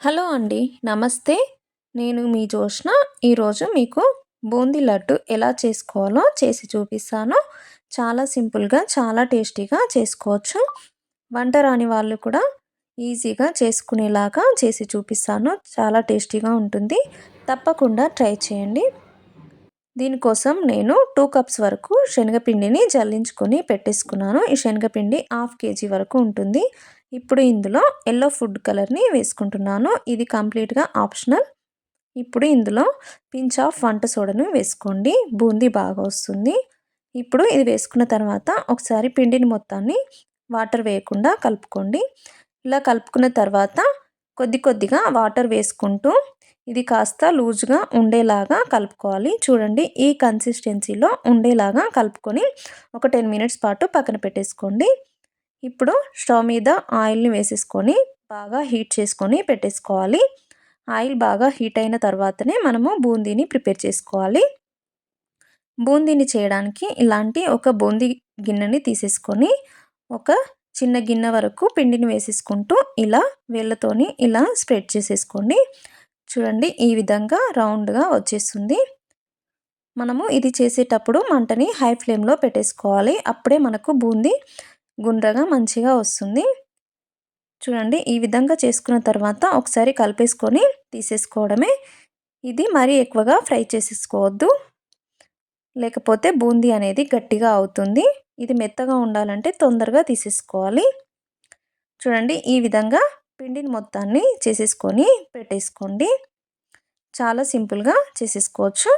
Hello అండి నమస్తే. నేను మీ జోష్న ఈరోజు మీకు బూందీ లడ్డు ఎలా చేసుకోవాలో చేసి చూపిస్తాను. చాలా సింపుల్గా చాలా టేస్టీగా చేసుకోవచ్చు. వంట రాని వాళ్ళు కూడా ఈజీగా చేసుకునేలాగా చేసి చూపిస్తాను. చాలా టేస్టీగా ఉంటుంది. తప్పకుండా ట్రై చేయండి. దీనికోసం నేను టూ కప్స్ వరకు శనగపిండిని జల్లించుకొని పెట్టేసుకున్నాను. ఈ శనగపిండి హాఫ్ కేజీ వరకు ఉంటుంది. ఇప్పుడు ఇందులో ఎల్లో ఫుడ్ కలర్ని వేసుకుంటున్నాను. ఇది కంప్లీట్గా ఆప్షనల్ ఇప్పుడు ఇందులో పించ్ ఆఫ్ వంట సోడను వేసుకోండి. బూందీ బాగా వస్తుంది. ఇప్పుడు ఇది వేసుకున్న తర్వాత ఒకసారి పిండిని మొత్తాన్ని వాటర్ వేయకుండా కలుపుకోండి. ఇలా కలుపుకున్న తర్వాత కొద్ది కొద్దిగా వాటర్ వేసుకుంటూ ఇది కాస్త లూజ్గా ఉండేలాగా కలుపుకోవాలి. చూడండి ఈ కన్సిస్టెన్సీలో ఉండేలాగా కలుపుకొని ఒక టెన్ మినిట్స్ పాటు పక్కన పెట్టేసుకోండి. ఇప్పుడు స్టవ్ మీద ఆయిల్ని వేసేసుకొని బాగా హీట్ చేసుకొని పెట్టేసుకోవాలి. ఆయిల్ బాగా హీట్ అయిన తర్వాతనే మనము బూందీని ప్రిపేర్ చేసుకోవాలి. బూందీని చేయడానికి ఇలాంటి ఒక బూందీ గిన్నెని తీసేసుకొని ఒక చిన్న గిన్నె వరకు పిండిని వేసేసుకుంటూ ఇలా వేళ్ళతోని ఇలా స్ప్రెడ్ చేసేసుకోండి. చూడండి ఈ విధంగా రౌండ్గా వచ్చేస్తుంది. మనము ఇది చేసేటప్పుడు మంటని హై ఫ్లేమ్లో పెట్టేసుకోవాలి. అప్పుడే మనకు బూందీ గుండ్రగా మంచిగా వస్తుంది. చూడండి ఈ విధంగా చేసుకున్న తర్వాత ఒకసారి కలిపేసుకొని తీసేసుకోవడమే. ఇది మరీ ఎక్కువగా ఫ్రై చేసేసుకోవద్దు. లేకపోతే బూందీ అనేది గట్టిగా అవుతుంది. ఇది మెత్తగా ఉండాలంటే తొందరగా తీసేసుకోవాలి. చూడండి ఈ విధంగా పిండిని మొత్తాన్ని చేసేసుకొని పెట్టేసుకోండి. చాలా సింపుల్గా చేసేసుకోవచ్చు.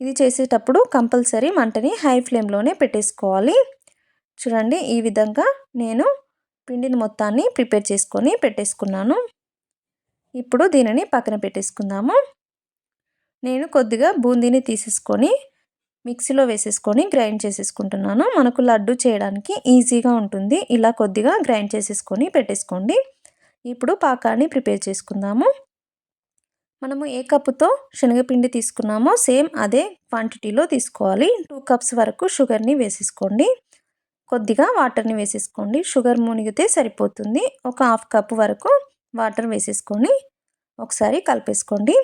ఇది చేసేటప్పుడు కంపల్సరీ మంటని హై ఫ్లేమ్లోనే పెట్టేసుకోవాలి. చూడండి ఈ విధంగా నేను పిండిని మొత్తాన్ని ప్రిపేర్ చేసుకొని పెట్టేసుకున్నాను. ఇప్పుడు దీనిని పక్కన పెట్టేసుకుందాము. నేను కొద్దిగా బూందీని తీసేసుకొని మిక్సీలో వేసేసుకొని గ్రైండ్ చేసేసుకుంటున్నాను. మనకు లడ్డు చేయడానికి ఈజీగా ఉంటుంది. ఇలా కొద్దిగా గ్రైండ్ చేసేసుకొని పెట్టేసుకోండి. ఇప్పుడు పాకాన్ని ప్రిపేర్ చేసుకుందాము. మనము ఏ కప్పుతో శనగపిండి తీసుకున్నామో సేమ్ అదే క్వాంటిటీలో తీసుకోవాలి. టూ కప్స్ వరకు షుగర్ని వేసేసుకోండి. కొద్దిగా వాటర్ని వేసేసుకోండి. షుగర్ మునిగితే సరిపోతుంది. ఒక హాఫ్ కప్ వరకు వాటర్ వేసేసుకొని ఒకసారి కలిపేసుకోండి.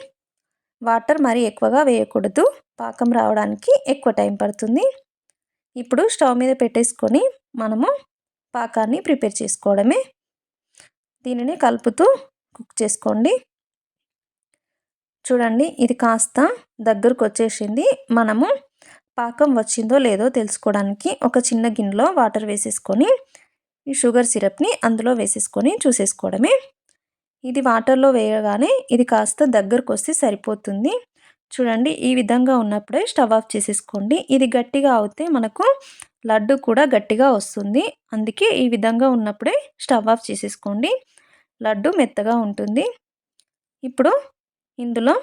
వాటర్ మరీ ఎక్కువగా వేయకూడదు. పాకం రావడానికి ఎక్కువ టైం పడుతుంది. ఇప్పుడు స్టవ్ మీద పెట్టేసుకొని మనము పాకాన్ని ప్రిపేర్ చేసుకోవడమే. దీనిని కలుపుతూ కుక్ చేసుకోండి. చూడండి ఇది కాస్త దగ్గరకు వచ్చేసింది. మనము పాకం వచ్చిందో లేదో తెలుసుకోవడానికి ఒక చిన్న గిన్నెలో వాటర్ వేసేసుకొని ఈ షుగర్ సిరప్ని అందులో వేసేసుకొని చూసేసుకోవడమే. ఇది వాటర్లో వేయగానే ఇది కాస్త దగ్గరకు వస్తే సరిపోతుంది. చూడండి ఈ విధంగా ఉన్నప్పుడే స్టవ్ ఆఫ్ చేసేసుకోండి. ఇది గట్టిగా అవుతే మనకు లడ్డు కూడా గట్టిగా వస్తుంది. అందుకే ఈ విధంగా ఉన్నప్పుడే స్టవ్ ఆఫ్ చేసేసుకోండి. లడ్డు మెత్తగా ఉంటుంది. ఇప్పుడు ఇందులో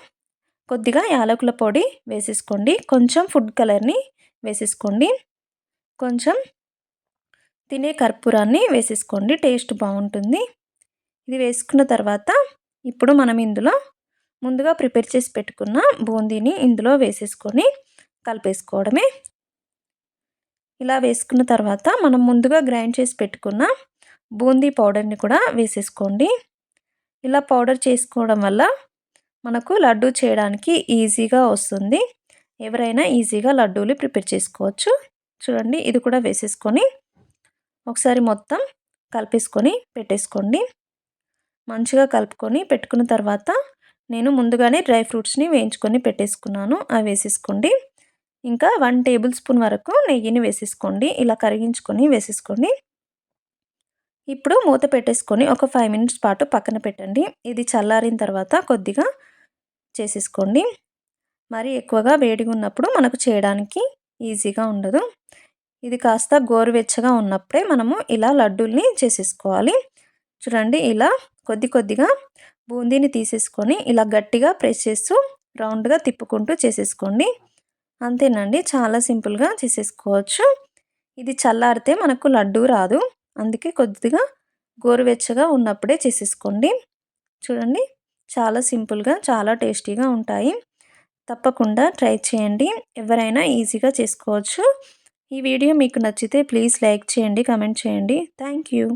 కొద్దిగా యాలకుల పొడి వేసేసుకోండి. కొంచెం ఫుడ్ కలర్ని వేసేసుకోండి. కొంచెం తినే కర్పూరాన్ని వేసేసుకోండి. టేస్ట్ బాగుంటుంది. ఇది వేసుకున్న తర్వాత ఇప్పుడు మనం ఇందులో ముందుగా ప్రిపేర్ చేసి పెట్టుకున్న బూందీని ఇందులో వేసేసుకొని కలిపేసుకోవడమే. ఇలా వేసుకున్న తర్వాత మనం ముందుగా గ్రైండ్ చేసి పెట్టుకున్న బూందీ పౌడర్ని కూడా వేసేసుకోండి. ఇలా పౌడర్ చేసుకోవడం వల్ల మనకు లడ్డు చేయడానికి ఈజీగా వస్తుంది. ఎవరైనా ఈజీగా లడ్డూలు ప్రిపేర్ చేసుకోవచ్చు. చూడండి ఇది కూడా వేసేసుకొని ఒకసారి మొత్తం కలిపేసుకొని పెట్టేసుకోండి. మంచిగా కలుపుకొని పెట్టుకున్న తర్వాత నేను ముందుగానే డ్రై ఫ్రూట్స్ని వేయించుకొని పెట్టేసుకున్నాను. అవి వేసేసుకోండి. ఇంకా వన్ టేబుల్ స్పూన్ వరకు నెయ్యిని వేసేసుకోండి. ఇలా కరిగించుకొని వేసేసుకోండి. ఇప్పుడు మూత పెట్టేసుకొని ఒక ఫైవ్ మినిట్స్ పాటు పక్కన పెట్టండి. ఇది చల్లారిన తర్వాత కొద్దిగా చేసేసుకోండి. మరి ఎక్కువగా వేడిగా ఉన్నప్పుడు మనకు చేయడానికి ఈజీగా ఉండదు. ఇది కాస్త గోరువెచ్చగా ఉన్నప్పుడే మనము ఇలా లడ్డూల్ని చేసేసుకోవాలి. చూడండి ఇలా కొద్ది కొద్దిగా బూందీని తీసేసుకొని ఇలా గట్టిగా ప్రెస్ చేస్తూ రౌండ్గా తిప్పుకుంటూ చేసేసుకోండి. అంతేనండి చాలా సింపుల్గా చేసేసుకోవచ్చు. ఇది చల్లారితే మనకు లడ్డు రాదు. అందుకే కొద్దిగా గోరువెచ్చగా ఉన్నప్పుడే చేసేసుకోండి. చూడండి చాలా సింపుల్గా చాలా టేస్టీగా ఉంటాయి. తప్పకుండా ట్రై చేయండి. ఎవరైనా ఈజీగా చేసుకోవచ్చు. ఈ వీడియో మీకు నచ్చితే ప్లీజ్ లైక్ చేయండి కమెంట్ చేయండి. Thank you